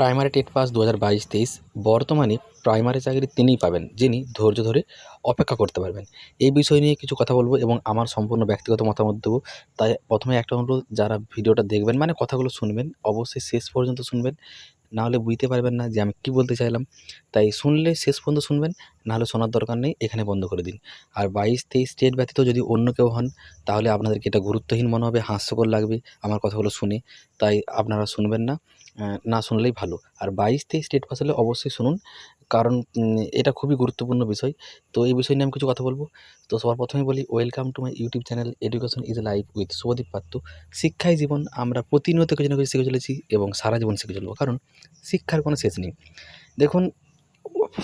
Primary TET pass দু হাজার বাইশ তেইশ, বর্তমানে প্রাইমারি চাকরি তিনিই পাবেন, যিনি ধৈর্য ধরে অপেক্ষা করতে পারবেন। এই বিষয় নিয়ে কিছু কথা বলব এবং আমার সম্পূর্ণ ব্যক্তিগত মতামত দেবো। তাই প্রথমে একটা অনুরোধ, যারা ভিডিওটা দেখবেন মানে কথাগুলো শুনবেন, অবশ্যই শেষ পর্যন্ত শুনবেন। নাহলে বুঝতে পারবেন না যে আমি কী বলতে চাইলাম। তাই শুনলে শেষ পর্যন্ত শুনবেন, নাহলে শোনার দরকার নেই, এখানে বন্ধ করে দিন। আর বাইশ, তেইশ, স্টেট ব্যতীত যদি অন্য কেউ হন, তাহলে আপনাদেরকে এটা গুরুত্বহীন মনে হবে, হাস্যকর লাগবে আমার কথাগুলো শুনে। তাই আপনারা শুনবেন না না শুনলেই ভালো। আর বাইশ, তেইশ, স্টেট ভাষা হলে অবশ্যই শুনুন। কারণ এটা খুবই গুরুত্বপূর্ণ বিষয়। তো এই বিষয় নিয়ে আমি কিছু কথা বলব। তো সবার প্রথমে বলি welcome to my YouTube channel education is life with Shubhadip Patra শিক্ষাই জীবন, আমরা প্রতিনিয়ত কিছু না কিছু শিখে চলেছি এবং সারা জীবন শিখে চলবো। কারণ, শিক্ষার কোনো শেষ নেই। দেখুন,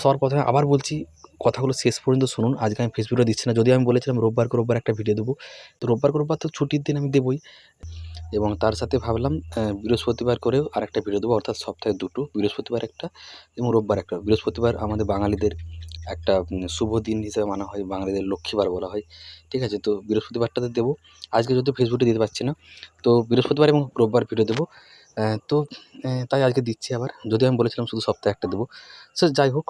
সবার প্রথমে আবার বলছি, কথাগুলো শেষ পর্যন্ত শুনুন। আজকে আমি ফেসবুকে দিচ্ছি না। যদি আমি বলেছিলাম রোববার রোববার একটা ভিডিও দেবো। তো রোববার রোববার তো ছুটির দিন আমি দেবই। এবং তার সাথে ভাবলাম বৃহস্পতিবার করেও আর একটা ভিডিও দেবো, অর্থাৎ সপ্তাহে দুটো, বৃহস্পতিবার একটা এবং রোববার একটা। বৃহস্পতিবার আমাদের বাঙালিদের একটা শুভ দিন হিসেবে মানা হয়, বাঙালিদের লক্ষ্মীবার বলা হয়, ঠিক আছে? তো বৃহস্পতিবারটাতে দেবো। আজকে যদি ফেসবুকে দিতে পারছি না, তো বৃহস্পতিবার এবং রোববার ভিডিও দেবো। তো তাই আজকে দিচ্ছি আবার। যদি আমি বলেছিলাম শুধু সপ্তাহে একটা দেবো। সে যাই হোক,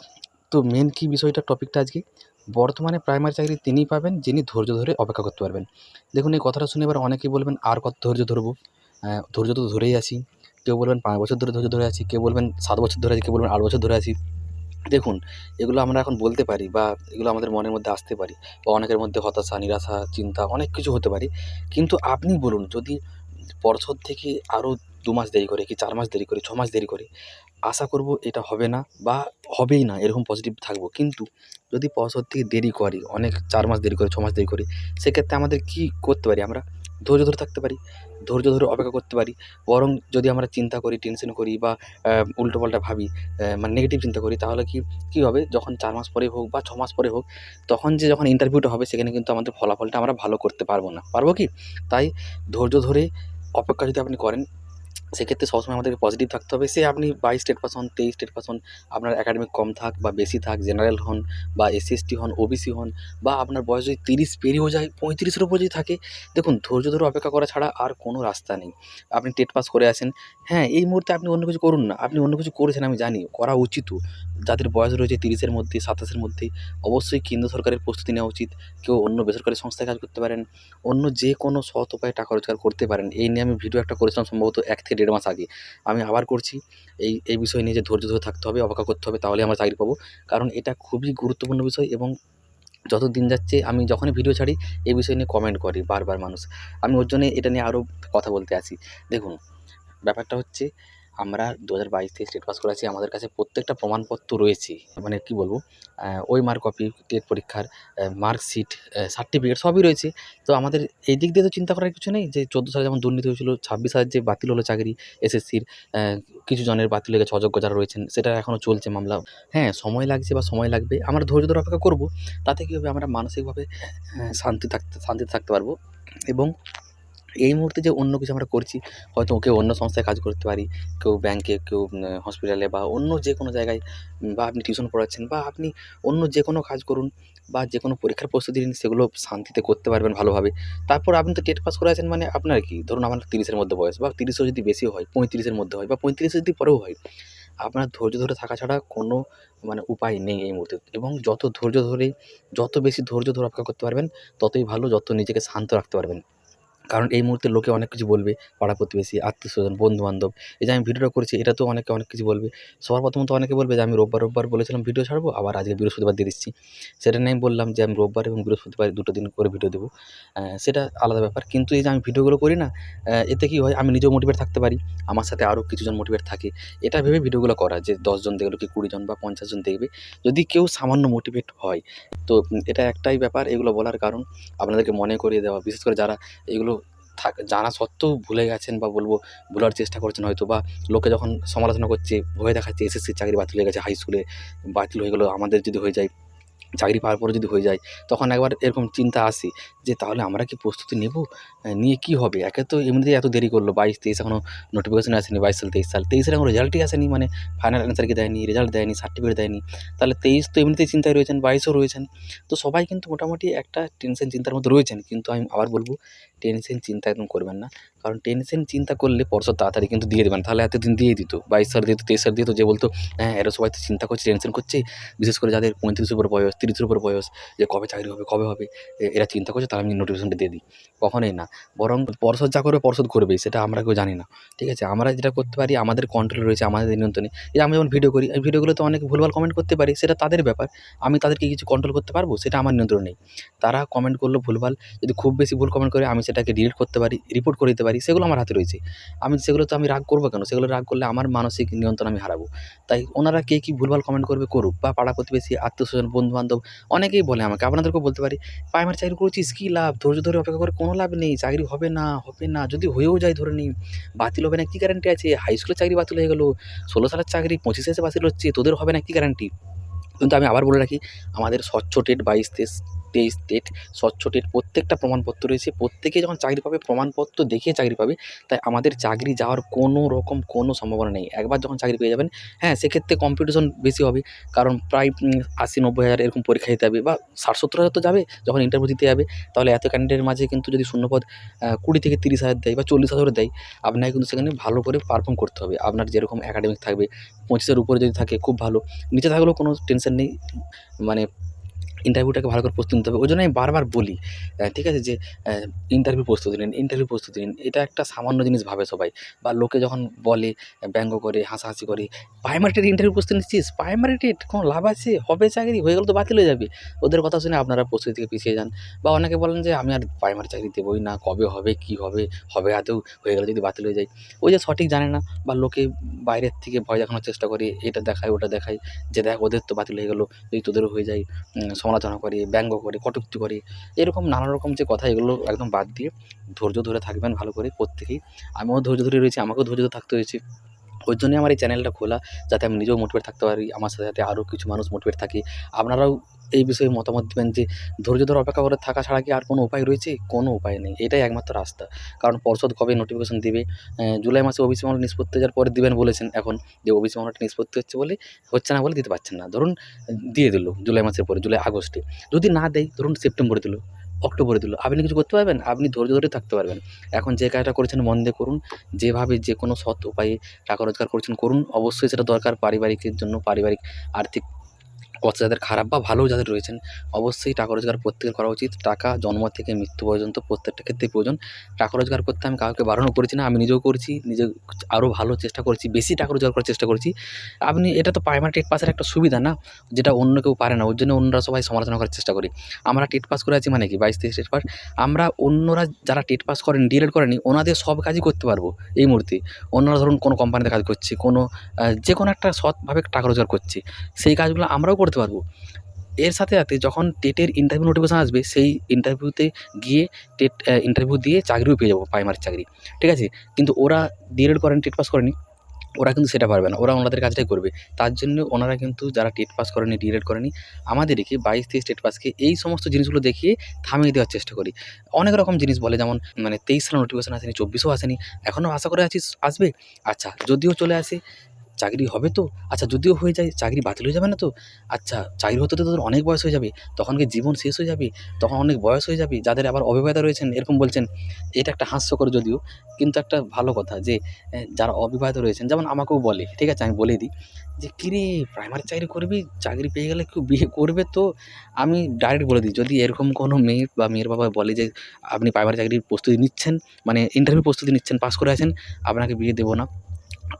তো মেন কী বিষয়টা টপিকটা আজকে? বর্তমানে প্রাইমারি চাকরি তিনিই পাবেন, যিনি ধৈর্য ধরে অপেক্ষা করতে পারবেন। দেখুন, এই কথাটা শুনে এবার অনেকেই বলবেন, আর কত ধৈর্য ধরবো? ধৈর্য তো ধরেই আছি। কেউ বলবেন, পাঁচ বছর ধরে ধৈর্য ধরে আছি। কেউ বলবেন, সাত বছর ধরে আছি। কেউ বলবেন, আট বছর ধরে আছি। দেখুন, এগুলো আমরা এখন বলতে পারি বা এগুলো আমাদের মনের মধ্যে আসতে পারি বা অনেকের মধ্যে হতাশা, নিরাশা, চিন্তা অনেক কিছু হতে পারে। কিন্তু আপনি বলুন, যদি পর্ষদ থেকে আরও দু মাস দেরি করে, কি চার মাস দেরি করে, ছ মাস দেরি করে, আশা করব এটা হবে না বা হবেই না, এরকম পজিটিভ থাকব। কিন্তু যদি পর্ষদ থেকে দেরি করে, অনেক চার মাস দেরি করে, ছ মাস দেরি করে, সেক্ষেত্রে আমাদের কী করতে পারি আমরা? ধৈর্য ধরে থাকতে পারি, ধৈর্য ধরে অপেক্ষা করতে পারি, বরং যদি আমরা চিন্তা করি টেনশন করি বা উল্টোপাল্টা ভাবি মানে নেগেটিভ চিন্তা করি, তাহলে কি, কী হবে? যখন চার মাস পরে হোক বা ছ মাস পরে হোক, তখন যে যখন ইন্টারভিউটা হবে, সেখানে কিন্তু আমাদের ফলাফলটা আমরা ভালো করতে পারব না। পারব কি? তাই ধৈর্য ধরে অপেক্ষা যদি আপনি করেন সেক্ষেত্রে সবসময় আমাদেরকে পজিটিভ থাকতে হবে। সে আপনি বাইশ স্টেট পাস হন, তেইশ স্টেট পাস হন, আপনার একাডেমিক কম থাক বা বেশি থাক জেনারেল হন বা এস এসটি হন ওবিসি হন বা আপনার বয়স যদি তিরিশ পেরিয়েও যায়, পঁয়ত্রিশের উপর যদি থাকে, দেখুন ধৈর্য ধরে অপেক্ষা করা ছাড়া আর কোনো রাস্তা নেই। আপনি টেট পাস করে আসেন হ্যাঁ এই মুহূর্তে আপনি অন্য কিছু করুন না, আপনি অন্য কিছু করেছেন আমি জানি, করা উচিতও যাদের বয়স রয়েছে তিরিশের মধ্যে, সাতাশের মধ্যে, অবশ্যই কেন্দ্র সরকারের প্রস্তুতি নেওয়া উচিত। কেউ অন্য বেসরকারি সংস্থায় কাজ করতে পারেন, অন্য যে কোনো সৎ উপায়ে টাকা রোজগার করতে পারেন। এই নিয়ে আমি ভিডিও একটা করেছিলাম সম্ভবত এক থেকে দেড় মাস আগে। আমি আবার করছি। এই এই বিষয় নিয়ে যে ধৈর্য ধরে থাকতে হবে অপেক্ষা করতে হবে তাহলে আমরা চাকরি পাবো। কারণ এটা খুবই গুরুত্বপূর্ণ বিষয় এবং যত দিন যাচ্ছে, আমি যখনই ভিডিও ছাড়ি, এই বিষয় নিয়ে কমেন্ট করি বারবার মানুষ। আমি ওর জন্যে এটা নিয়ে আরও কথা বলতে আসি। দেখুন, ব্যাপারটা হচ্ছে আমরা দু হাজার বাইশ থেকে স্টেট পাস করেছি, আমাদের কাছে প্রত্যেকটা প্রমাণপত্র রয়েছে। মানে কি বলব? ওই মার্ক কপি টেট পরীক্ষার মার্কশিট সার্টিফিকেট সবই রয়েছে। তো আমাদের এই দিক দিয়ে তো চিন্তা করার কিছু নেই যে চোদ্দ সালে যেমন দুর্নীতি হয়েছিল, ছাব্বিশ সালের যে বাতিল হলো চাকরি এসএসসির কিছু জনের বাতিল হয়ে গেছে, অযোগ্য যারা রয়েছেন, সেটা এখনও চলছে মামলা। হ্যাঁ সময় লাগছে বা সময় লাগবে, আমরা ধৈর্য ধরে অপেক্ষা করব। তাতে কী হবে? আমরা মানসিকভাবে শান্তি থাকতে, শান্তিতে থাকতে পারব। এবং এই মুহূর্তে যে অন্য কিছু আমরা করছি, হয়তো কেউ অন্য সংস্থায় কাজ করতে পারি, কেউ ব্যাংকে কেউ হসপিটালে বা অন্য যে কোনো জায়গায় বা আপনি টিউশন পড়াচ্ছেন বা আপনি অন্য যে কোনো কাজ করুন বা যে কোনো পরীক্ষার প্রস্তুতি নিন, সেগুলো শান্তিতে করতে পারবেন ভালোভাবে। তারপর আপনি তো টেট পাস করে আছেন মানে আপনার কি? ধরুন আমার তিরিশের মধ্যে বয়স বা তিরিশও যদি বেশি হয়, পঁয়ত্রিশের মধ্যে হয় বা পঁয়ত্রিশের যদি পরেও হয়, আপনার ধৈর্য ধরে থাকা ছাড়া কোনো মানে উপায় নেই এই মুহূর্তে। এবং যত ধৈর্য ধরে, যত বেশি ধৈর্য ধরে অপেক্ষা করতে পারবেন, ততই ভালো, যত নিজেকে শান্ত রাখতে পারবেন। কারণ এই মুহূর্তে লোকে অনেক কিছু বলবে, পাড়া প্রতিবেশী, আত্মীয় স্বজন বন্ধু বান্ধব এই যে আমি ভিডিওটা করেছি, এটা তো অনেকে অনেক কিছু বলবে। সবার প্রথমত অনেকে বলবে যে আমি রোববার রোববার বলেছিলাম ভিডিও ছাড়বো, আবার আজকে বৃহস্পতিবার দিয়ে দিচ্ছি। সেটা নিয়ে আমি বললাম যে আমি রোববার এবং বৃহস্পতিবার দুটো দিন করে ভিডিও দেবো। সেটা আলাদা ব্যাপার। কিন্তু এই যে আমি ভিডিওগুলো করি না এতে কী হয়, আমি নিজেও মোটিভেট থাকতে পারি, আমার সাথে আরও কিছুজন মোটিভেট থাকে। এটা ভেবে ভিডিওগুলো করা, যে দশজন দেখল কি কুড়িজন বা পঞ্চাশ জন দেখবে। যদি কেউ সামান্য মোটিভেট হয়, তো এটা একটাই ব্যাপার, এগুলো বলার কারণ। আপনাদেরকে মনে করিয়ে দেওয়া, বিশেষ করে যারা এগুলো জানা সত্ত্বেও ভুলে গেছেন বা বলব, ভুলার চেষ্টা করছেন হয়তো বা লোকে যখন সমালোচনা করছে, ভয় দেখাচ্ছে এসএসসির চাকরি বাতিল হয়ে গেছে হাই স্কুলে বাতিল হয়ে গেলো, আমাদের যদি হয়ে যায় চাকরি পাওয়ার পরে যদি হয়ে যায়, তখন একবার এরকম চিন্তা আসে যে তাহলে আমরা কি প্রস্তুতি নেব? নিয়ে কী হবে? একে তো এমনিতেই এত দেরি করল, বাইশ তেইশ এখনও নোটিফিকেশন আসেনি, বাইশ সাল তেইশ সাল। তেইশের এখনও রেজাল্টই আসেনি মানে ফাইনাল অ্যান্সারকে দেয়নি রেজাল্ট দেয়নি সার্টিফিকেট দেয়নি। তাহলে তেইশ তো এমনিতেই চিন্তায় রয়েছেন, বাইশও রয়েছেন। তো সবাই কিন্তু মোটামুটি একটা টেনশন চিন্তার মধ্যে রয়েছেন, কিন্তু আমি আবার বলব টেনশন চিন্তা একদম করবেন না। কারণ টেনশন চিন্তা করলে পরশু তাড়াতাড়ি কিন্তু দিয়ে দেবেন, তাহলে এতদিন দিয়ে দিত, বাইশ সাল দিত, তেইশ সাল দিত, যে বলতো হ্যাঁ এরা সবাই তো চিন্তা করছে টেনশন করছে। বিশেষ করে যাদের পঁয়ত্রিশ উপর বয়স তিরিশের উপর বয়স যে কবে চাকরি হবে, কবে হবে এরা চিন্তা করছে তাহলে আমি নোটিফিকেশনটা দিয়ে দিই। কখনোই না। বরং পর্ষদ যা করবে পর্ষদ করবেই সেটা আমরা কেউ জানি না। ঠিক আছে? আমরা যেটা করতে পারি, আমাদের কন্ট্রোল রয়েছে, আমাদের নিয়ন্ত্রণে। এই আমি যেমন ভিডিও করি, এই ভিডিওগুলোতে অনেক ভুলভাল কমেন্ট করতে পারি, সেটা তাদের ব্যাপার। আমি তাদেরকে কিছু কন্ট্রোল করতে পারব? সেটা আমার নিয়ন্ত্রণ নেই। তারা কমেন্ট করল ভুলভাল। যদি খুব বেশি ভুল কমেন্ট করে, আমি সেটাকে ডিলিট করতে পারি রিপোর্ট করে দিতে পারি, সেগুলো আমার হাতে রয়েছে। আমি সেগুলো তো আমি রাগ করব কেন? সেগুলো রাগ করলে আমার মানসিক নিয়ন্ত্রণ আমি হারাবো। তাই ওনারা কে কী ভুলভাল কমেন্ট করবে করুক, বা পাড়া প্রতিবেশী আত্মীয় স্বজন বন্ধু বান্ধব, অনেকেই বলে আমাকে, আপনাদেরকেও বলতে পারি প্রাইমারি চাকরি করেছিস, কী লাভ? ধৈর্য ধরে অপেক্ষা করে কোনো লাভ নেই, চাকরি হবে না হবে না, যদি হয়েও যায় ধরে নিই বাতিল হবে না, কী গ্যারান্টি আছে? হাই স্কুলের চাকরি বাতিল হয়ে গেলো, ষোলো সালের চাকরি, পঁচিশে এসে বাতিল হচ্ছে, তোদের হবে না, কী গ্যারান্টি কিন্তু আমি আবার বলে রাখি, আমাদের স্বচ্ছ টেট বাইশ তেইশ তেইশ টেট স্বচ্ছ টেট প্রত্যেকটা প্রমাণপত্র রয়েছে, প্রত্যেকে যখন চাকরি পাবে, প্রমাণপত্র দেখিয়ে চাকরি পাবে, তাই আমাদের চাকরি যাওয়ার কোনো রকম কোনো সম্ভাবনা নেই। একবার যখন চাকরি পেয়ে যাবেন হ্যাঁ সেক্ষেত্রে কম্পিটিশন বেশি হবে, কারণ প্রায় আশি নব্বই হাজার এরকম পরীক্ষা দিতে হবে বা ষাট সত্তর হাজার তো যাবে যখন ইন্টারভিউ দিতে যাবে। তাহলে এত ক্যান্ডিডেটের মাঝে কিন্তু যদি শূন্যপদ কুড়ি থেকে তিরিশ হাজার দেয় বা চল্লিশ হাজারও দেয়, আপনাকে কিন্তু সেখানে ভালো করে পারফর্ম করতে হবে। আপনার যেরকম একাডেমিক থাকবে, পঁচিশের উপরে যদি থাকে, খুব ভালো। নিচে থাকলেও কোনো টেনশন নেই। মানে ইন্টারভিউটাকে ভালো করে প্রস্তুতি নিতে হবে। ওই জন্য আমি বারবার বলি ঠিক আছে যে ইন্টারভিউ প্রস্তুতি নিন ইন্টারভিউ প্রস্তুতি নিন। এটা একটা সামান্য জিনিস ভাবে সবাই। বা লোকে যখন বলে ব্যঙ্গ করে হাসাহাসি করে প্রাইমারি টেট ইন্টারভিউ প্রস্তুতি নিচ্ছিস? প্রাইমারি টেট কোনো লাভ আছে? হবে চাকরি? হয়ে গেলে তো বাতিল হয়ে যাবে। ওদের কথা শুনে আপনারা প্রস্তুতি থেকে পিছিয়ে যান। বা অনেকে বলেন যে আমি আর প্রাইমারি চাকরি দেবোই না। কবে হবে? কি হবে? হবে আদৌ হয়ে গেলে যদি বাতিল হয়ে যায়। ওই যে সঠিক জানে না। বা লোকে বাইরের থেকে ভয় দেখানোর চেষ্টা করে এটা দেখায় ওটা দেখায় যে দেখ ওদের তো বাতিল হয়ে গেলো। যদি তোদেরও হয়ে যায় উম, সমালোচনা করি, ব্যঙ্গ করি, কটুক্তি করি, এরকম নানা রকম যে কথা এগুলো একদম বাদ দিয়ে ধৈর্য ধরে থাকবেন ভালো করে প্রত্যেকেই। আমিও ধৈর্য ধরে রয়েছি, আমাকেও ধৈর্য ধরে থাকতে হয়েছে। ওই জন্যই আমার এই চ্যানেলটা খোলা, যাতে আমি নিজেও মোটিভেট থাকতে পারি, আমার সাথে সাথে আরও কিছু মানুষ মোটিভেট থাকে। আপনারাও এই বিষয়ে মতামত দেবেন যে, ধৈর্য ধরে অপেক্ষা করে থাকা ছাড়া কি আর কোনো উপায় রয়েছে? কোনো উপায় নেই। এটাই একমাত্র রাস্তা। কারণ পর্ষদ কবে নোটিফিকেশন দিবে? জুলাই মাসে ওবিসি মামলা নিষ্পত্তি হওয়ার পরে দিবেন বলেছেন এখন যে ওবিসি মামলাটা নিষ্পত্তি হচ্ছে বলে, হচ্ছে না বলে দিতে পারছেন না। ধরুন, দিয়ে দিল জুলাই মাসের পরে, জুলাই আগস্টে। যদি না দেয়, ধরুন সেপ্টেম্বরে দিল। অক্টোবরে দিল। আপনি কিছু করতে পারবেন? আপনি ধৈর্য ধরে থাকতে পারবেন। এখন যে কাজটা করেছেন মন দিয়ে করুন। যেভাবে যে কোনো সৎ উপায়ে টাকা রোজগার করেছেন করুন। অবশ্যই সেটা দরকার পারিবারিকের জন্য, পারিবারিক আর্থিক অবস্থা যাদের খারাপ বা ভালো যাদের রয়েছেন, অবশ্যই টাকা রোজগার প্রত্যেকের করা উচিত। টাকা জন্ম থেকে মৃত্যু পর্যন্ত প্রত্যেকটা ক্ষেত্রেই প্রয়োজন। টাকা রোজগার করতে আমি কাউকে বারণও করেছি না, আমি নিজেও করছি, নিজে আরও ভালো চেষ্টা করছি, বেশি টাকা রোজগার করার চেষ্টা করছি। আপনি, এটা তো প্রাইমারি টেট পাসের একটা সুবিধা না, যেটা অন্য কেউ পারে না, ওর জন্য অন্যরা সবাই সমালোচনা করার চেষ্টা করি। আমরা টেট পাস করে আছি মানে কি? বাইশ তেইশ টেট পাস আমরা অন্যরা যারা টেট পাস করেন ডিএলএড করেনি ওনাদের সব কাজই করতে পারব এই মুহূর্তে। অন্যরা ধরুন কোনো কোম্পানিতে কাজ করছে, কোনো যে কোনো একটা সৎভাবে টাকা রোজগার করছে। সেই কাজগুলো আমরাও করতে পারব। এর সাথে সাথে যখন টেটের ইন্টারভিউ নোটিফিকেশন আসবে, সেই ইন্টারভিউতে গিয়ে টেট ইন্টারভিউ দিয়ে চাকরিও পেয়ে যাব প্রাইমারি চাকরি। ঠিক আছে? কিন্তু ওরা ডিএলএড করেন, টেট পাস করেনি, ওরা কিন্তু সেটা পারবে না। ওরা ওনাদের কাজটাই করবে। তার জন্য ওনারা কিন্তু যারা টেট পাস করেনি ডিএলএড করেনি, আমাদেরকে বাইশ তেইশ টেট পাসকে এই সমস্ত জিনিসগুলো দেখিয়ে থামিয়ে দেওয়ার চেষ্টা করি। অনেক রকম জিনিস বলে, যেমন মানে তেইশ সালে নোটিফিকেশন আসেনি, চব্বিশও আসেনি, এখনও আশা করে আছিস আসবে? আচ্ছা যদিও চলে আসে চাকরি হবে তো? আচ্ছা যদিও হয়ে যায়, চাকরি বাতিল হয়ে যাবে না তো? আচ্ছা চাকরি হতে তো তোদের অনেক বয়স হয়ে যাবে। তখন কি জীবন শেষ হয়ে যাবে? তখন অনেক বয়স হয়ে যাবে। যাদের আবার অবিবাহিতা রয়েছেন, এরকম বলছেন, এটা একটা হাস্যকর যদিও, কিন্তু একটা ভালো কথা যে যারা অবিবাহিত রয়েছেন, যেমন আমাকেও বলে, ঠিক আছে, আমি বলে দিই যে, কিরে প্রাইমারি চাকরি করবি? চাকরি পেয়ে গেলে কেউ বিয়ে করবে তো? আমি ডাইরেক্ট বলে দিই, যদি এরকম কোনো মেয়ে বা মেয়ের বাবা বলে যে, আপনি প্রাইমারি চাকরির প্রস্তুতি নিচ্ছেন মানে ইন্টারভিউ প্রস্তুতি নিচ্ছেন পাস করে আছেন, আপনাকে বিয়ে দেবো না।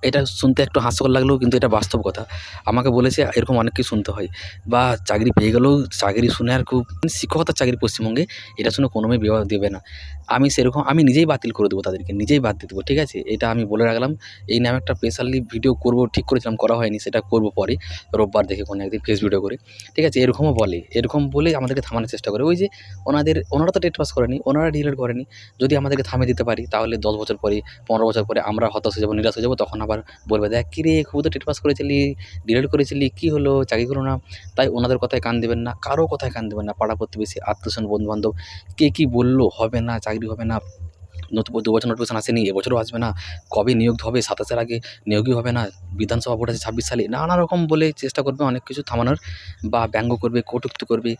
এটা শুনতে একটু হাস্যকর লাগলেও কিন্তু এটা বাস্তব কথা। আমাকে বলেছে, এরকম অনেক কিছু শুনতে হয়। বা চাকরি পেয়ে গেলেও চাকরি শুনে আর খুব শিক্ষকতার চাকরি পশ্চিমবঙ্গে, এটা শুনে কোনো মেয়ে বিবাহ দেবে না। আমি সেরকম, আমি নিজেই বাতিল করে দেবো তাদেরকে, নিজেই বাদ দিয়ে দেবো, ঠিক আছে? এটা আমি বলে রাখলাম। এই নামে একটা স্পেশালি ভিডিও করব, ঠিক করেছিলাম, করা হয়নি, সেটা করব পরে, রোববার দেখে কোনো একদিন ফেস ভিডিও করে। ঠিক আছে? এরকমও বলে, এরকম বলে আমাদেরকে থামানোর চেষ্টা করে। ওই যে ওনাদের, ওনারা তো টেট পাস করেনি, ওনারা ডিলেট করেনি। যদি আমাদেরকে থামিয়ে দিতে পারি, তাহলে দশ বছর পরে, পনেরো বছর পরে আমরা হতাশ হয়ে যাব, নিরাশ হয়ে যাব, তখন আবার বলবে, দেখ কী রে খুব তো টেট পাস করেছিলি, ডিলেট করেছিলি, কী হলো, চাকরি করো না। তাই ওনাদের কথায় কান দেবেন না, কারও কথায় কান দেবেন না, পাড়া প্রতিবেশী, আত্মীয়স্বজন, বন্ধুবান্ধব, কে কী বলল, হবে না, চাকরি হবে না। দু বছর নোটিফিকেশন আসেনি এবছরও আসবে না। কবে নিয়োগ হবে, সাতাশের আগে নিয়োগই হবে না, বিধানসভা ভোট আছে ছাব্বিশ সালে, নানা রকম বলে চেষ্টা করবে, অনেক কিছু থামানোর বা ব্যঙ্গ করবে, কটূক্তি করবে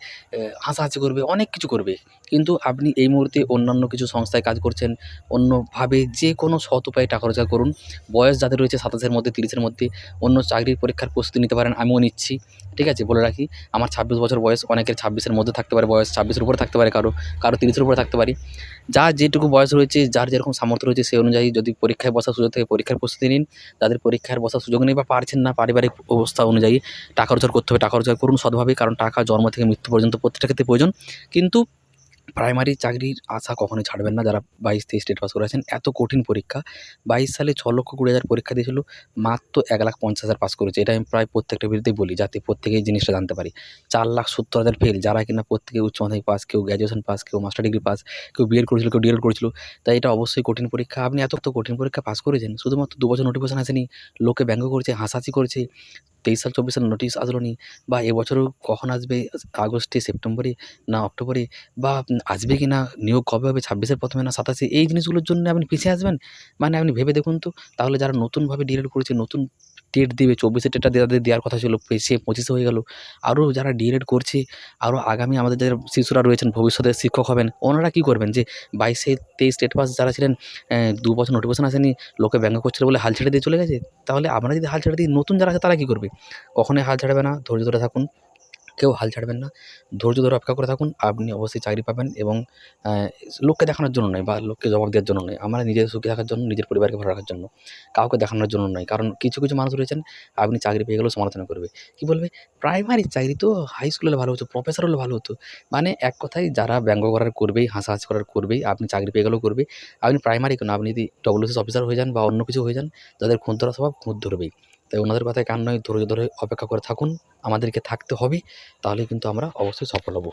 হাসাহাসি করবে, অনেক কিছু করবে। কিন্তু আপনি এই মুহূর্তে অন্যান্য কিছু সংস্থায় কাজ করছেন, অন্যভাবে যে কোনো সৎ উপায়ে টাকা রোজগার করুন। বয়স যাদের রয়েছে সাতাশের মধ্যে, তিরিশের মধ্যে, অন্য চাকরির পরীক্ষার প্রস্তুতি নিতে পারেন, আমিও নিচ্ছি। ঠিক আছে, বলে রাখি, আমার ছাব্বিশ বছর বয়স অনেকের ছাব্বিশের মধ্যে থাকতে পারে, বয়স ছাব্বিশের উপরে থাকতে পারে, কারও কারও তিরিশের উপরে থাকতে পারি। যার যেটুকু বয়স রয়েছে, যার যেরকম সামর্থ্য রয়েছে সেই অনুযায়ী যদি পরীক্ষায় বসার সুযোগ থাকে, পরীক্ষার প্রস্তুতি নিন। যাদের পরীক্ষার বসার সুযোগ নেই বা পারছেন না, পারিবারিক অবস্থা অনুযায়ী টাকা রোজগার করতে হবে, টাকা রোজগার করুন সৎভাবে কারণ টাকা জন্ম থেকে মৃত্যু পর্যন্ত প্রত্যেকটা ক্ষেত্রে প্রয়োজন। কিন্তু প্রাইমারি চাকরির আশা কখনোই ছাড়বেন না যারা বাইশ তেইশ স্টেট পাস করেছেন। এত কঠিন পরীক্ষা। বাইশ সালে ছ লক্ষ কুড়ি হাজার পরীক্ষা দিয়েছিল, মাত্র এক লাখ পঞ্চাশ হাজার পাস করেছে। এটা আমি প্রায় প্রত্যেকটা বিরুদ্ধেই বলি, যাতে প্রত্যেকেই জিনিসটা জানতে পারি। চার লাখ সত্তর হাজার ফেল যারা কিনা প্রত্যেকে উচ্চ মাধ্যমিক পাস, কেউ গ্র্যাজুয়েশন পাস, কেউ মাস্টার ডিগ্রি পাস, কেউ বিএড করেছিল, কেউ ডিএড করেছিল, তাই এটা অবশ্যই কঠিন পরীক্ষা। আপনি এত তো কঠিন পরীক্ষা পাস করেছেন, শুধুমাত্র দু বছর নোটিফিকেশন আসেনি, লোকে ব্যঙ্গ করছে, হাসাহাসি করছে তেইশ সাল, চব্বিশ সাল নোটিশ আসলো নি বা এবছরও কখন আসবে? আগস্টে, সেপ্টেম্বরে না অক্টোবরে? বা আসবে কি না? নিয়োগ কবে হবে? ছাব্বিশের প্রথমে না সাতাশে? এই জিনিসগুলোর জন্য আপনি পিছিয়ে আসবেন? মানে আপনি ভেবে দেখুন তো। তাহলে যারা নতুনভাবে ডিএড করেছে, নতুন টেট দেবে, চব্বিশে টেটটা তাদের দেওয়ার কথা ছিল সে পঁচিশে হয়ে গেল। আরও যারা ডিএড করছে আরও আগামী আমাদের যারা শিশুরা রয়েছেন, ভবিষ্যতে শিক্ষক হবেন, ওনারা কী করবেন যে, বাইশে তেইশ স্টেট পাস যারা ছিলেন দু বছর নোটিফিকেশন আসেনি, লোকে ব্যঙ্গ করছিল বলে হাল ছেড়ে দিয়ে চলে গেছে? তাহলে আপনারা যদি হাল ছেড়ে দিই, নতুন যারা আছে তারা কী করবে? কখনোই হাল ছাড়বে না, ধৈর্য ধরে থাকুন। কেউ হাল ছাড়বেন না। ধৈর্য ধরে অপেক্ষা করে থাকুন, আপনি অবশ্যই চাকরি পাবেন এবং লোককে দেখানোর জন্য নয় বা লোককে জবাব দেওয়ার জন্য নয়, আমরা নিজের সুখী থাকার জন্য, নিজের পরিবারকে ভালো রাখার জন্য, কাউকে দেখানোর জন্য নয়। কারণ কিছু কিছু মানুষ রয়েছেন, আপনি চাকরি পেয়ে গেলেও সমালোচনা করবে। কী বলবে? প্রাইমারি চাকরি তো হাই স্কুলে ভালো হতো প্রফেসর হলে ভালো হতো। মানে এক কথায় যারা ব্যঙ্গ করার করবেই, হাসাহাসি করার করবেই, আপনি চাকরি পেয়ে গেলেও করবে। আপনি প্রাইমারি কেন? আপনি যদি ডব্লিউসিএস অফিসার হয়ে যান বা অন্য কিছু হয়ে যান যাদের খুঁত ধরা স্বভাব খুঁত ধরবেই। তাই ওনাদের কথায় কান নয়, ধৈর্য ধরে অপেক্ষা করে থাকুন। আমাদেরকে থাকতে হবে তাহলে কিন্তু আমরা অবশ্যই সফল হব।